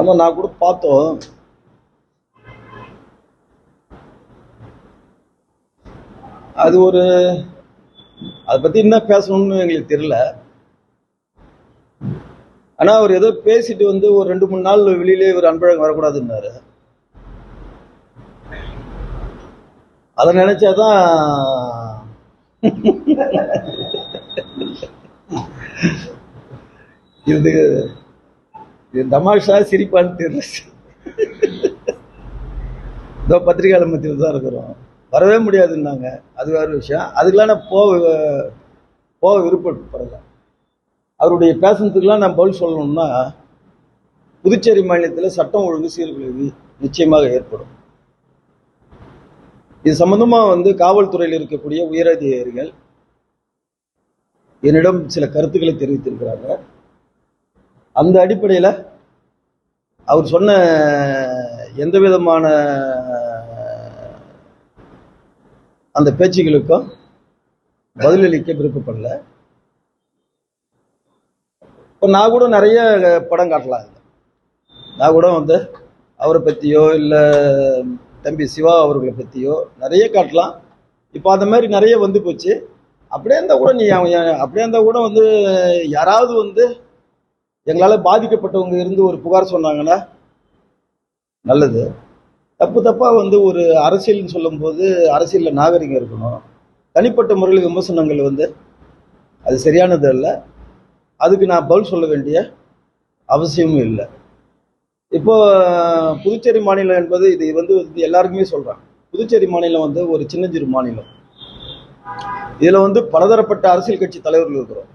ஆமா நான் கூட பார்த்தோம். அது ஒரு அதை பத்தி என்ன பேசணும்னு எங்களுக்கு தெரியல. ஆனா அவர் ஏதோ பேசிட்டு வந்து ஒரு ரெண்டு மூணு நாள் வெளியிலே ஒரு அன்பழகம் வரக்கூடாதுன்னாரு. அதை நினைச்சாதான் இது இது தமாஷா சிரிப்பான்னு தெரியல. இதோ பத்திரிகையாளர் மத்தியில் தான் இருக்கிறோம். வரவே முடியாதுன்னாங்க. அது வேற விஷயம். அதுக்கெல்லாம் நான் போக போக விருப்பப்படல. அவருடைய பேசுனதுக்கெல்லாம் நான் பதில் சொல்லணும்னா புதுச்சேரி மாநிலத்தில் சட்டம் ஒழுங்கு சீர்குலைவு நிச்சயமாக ஏற்படும். இது சம்பந்தமாக வந்து காவல்துறையில் இருக்கக்கூடிய உயரதிகாரிகள் என்னிடம் சில கருத்துக்களை தெரிவித்திருக்கிறாங்க. அந்த அடிப்படையில் அவர் சொன்ன எந்த விதமான அந்த பேச்சுகளுக்கும் பதிலளிக்க விருப்பப்படல. இப்போ நான் கூட நிறைய படம் காட்டலாம் நான் கூட வந்து அவரை பற்றியோ இல்லை தம்பி சிவா அவர்களை பற்றியோ நிறைய காட்டலாம். இப்போ அந்த மாதிரி நிறைய வந்து போச்சு. அப்படியே இருந்தால் கூட நீ அவன் அப்படியே இருந்தால் கூட வந்து யாராவது வந்து எங்களால் பாதிக்கப்பட்டவங்க இருந்து ஒரு புகார் சொன்னாங்கன்னா நல்லது. தப்பு தப்பாக வந்து ஒரு அரசியல்னு சொல்லும்போது அரசியலில் நாகரிகம் இருக்கணும். தனிப்பட்ட முறையில் விமர்சனங்கள் வந்து அது சரியானது அல்ல. அதுக்கு நான் பதில் சொல்ல வேண்டிய அவசியமும் இல்லை. இப்போ புதுச்சேரி மாநிலம் என்பது இது வந்து எல்லாருக்குமே சொல்கிறேன் புதுச்சேரி மாநிலம் வந்து ஒரு சின்னஞ்சிறு மாநிலம். இதில் வந்து பலதரப்பட்ட அரசியல் கட்சி தலைவர்கள் இருக்கிறோம்.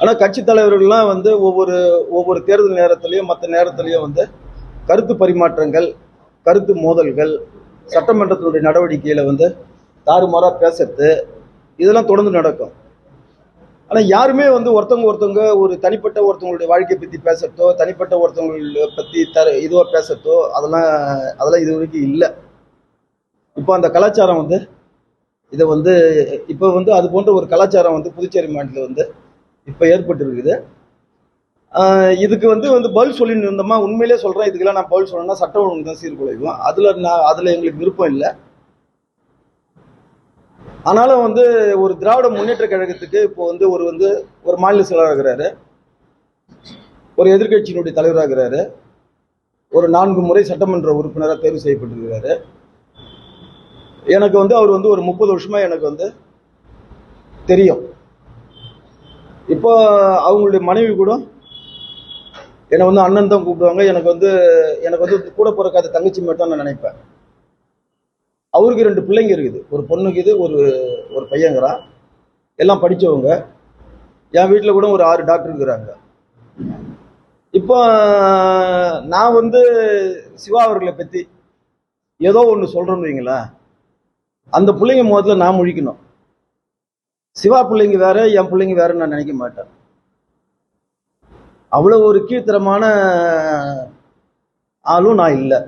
ஆனால் கட்சி தலைவர்கள்லாம் வந்து ஒவ்வொரு ஒவ்வொரு தேர்தல் நேரத்திலையும் மற்ற நேரத்திலையும் வந்து கருத்து பரிமாற்றங்கள் கருத்து மோதல்கள் சட்டமன்றத்தினுடைய நடவடிக்கையில் வந்து தாறுமாறாக பேசுறது இதெல்லாம் தொடர்ந்து நடக்கும். ஆனால் யாருமே வந்து ஒருத்தவங்க ஒருத்தவங்க ஒரு தனிப்பட்ட ஒருத்தவங்களுடைய வாழ்க்கையை பற்றி பேசுறதோ தனிப்பட்ட ஒருத்தவங்களை பற்றி தர இதுவாக பேசுறதோ அதெல்லாம் அதெல்லாம் இது வரைக்கும் இல்லை. இப்போ அந்த கலாச்சாரம் வந்து இதை வந்து இப்போ வந்து அது போன்ற ஒரு கலாச்சாரம் வந்து புதுச்சேரி மாநிலத்தில் வந்து இப்போ ஏற்பட்டிருக்குது. இதுக்கு வந்து வந்து பதில் சொல்லிட்டு இருந்தோமா? உண்மையிலே சொல்கிறேன் இதுக்கெல்லாம் நான் பதில் சொல்லணும்னா சட்ட ஒழுங்கு தான் சீர்குலைவோம் அதில் நான் அதில் எங்களுக்கு விருப்பம் இல்லை. ஆனாலும் வந்து ஒரு திராவிட முன்னேற்ற கழகத்துக்கு இப்போ வந்து ஒரு வந்து ஒரு மாநில செயலாளர் இருக்கிறாரு ஒரு எதிர்க்கட்சியினுடைய தலைவராக இருக்கிறாரு ஒரு நான்கு முறை சட்டமன்ற உறுப்பினராக தேர்வு செய்யப்பட்டிருக்கிறாரு. எனக்கு வந்து அவர் வந்து ஒரு முப்பது வருஷமாக எனக்கு வந்து தெரியும். இப்போ அவங்களுடைய மனைவி கூட என்னை வந்து அண்ணன் தான் கூப்பிடுவாங்க. எனக்கு வந்து எனக்கு வந்து கூட பிறக்காத தங்கச்சி மட்டும் நான் நினைப்பேன். அவருக்கு ரெண்டு பிள்ளைங்க இருக்குது. ஒரு பொண்ணுக்கு இது ஒரு ஒரு பையங்கிறான் எல்லாம் படித்தவங்க என் வீட்டில் கூட ஒரு ஆறு டாக்டர் இருக்கிறாங்க. இப்போ நான் வந்து சிவா அவர்களை பற்றி ஏதோ ஒன்று சொல்கிறேன்னு வைங்களேன். அந்த பிள்ளைங்க முகத்தில் நான் முழிக்கணும். சிவா பிள்ளைங்க வேற என் பிள்ளைங்க வேறன்னு நான் நினைக்க மாட்டேன். அவ்வளோ ஒரு கீழ்த்தரமான ஆளும் நான் இல்லை.